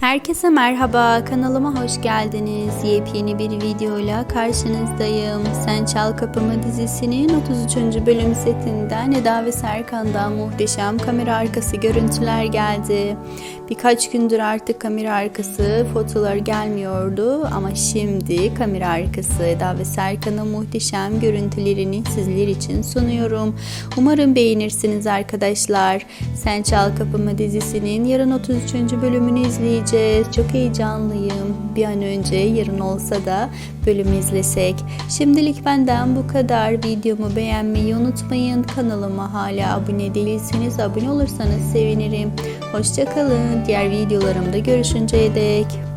Herkese merhaba, kanalıma hoş geldiniz. Yepyeni bir videoyla karşınızdayım. Sen Çal Kapımı dizisinin 33. bölüm setinden Eda ve Serkan'dan muhteşem kamera arkası görüntüler geldi. Birkaç gündür artık kamera arkası fotoğraflar gelmiyordu ama şimdi kamera arkası Eda ve Serkan'ın muhteşem görüntülerini sizler için sunuyorum. Umarım beğenirsiniz arkadaşlar. Sen Çal Kapımı dizisinin yarın 33. bölümünü izleyeceğiz. Çok heyecanlıyım. Bir an önce yarın olsa da bölümü izlesek. Şimdilik benden bu kadar. Videomu beğenmeyi unutmayın. Kanalıma hala abone değilseniz abone olursanız sevinirim. Hoşçakalın. Diğer videolarımda görüşünceye dek.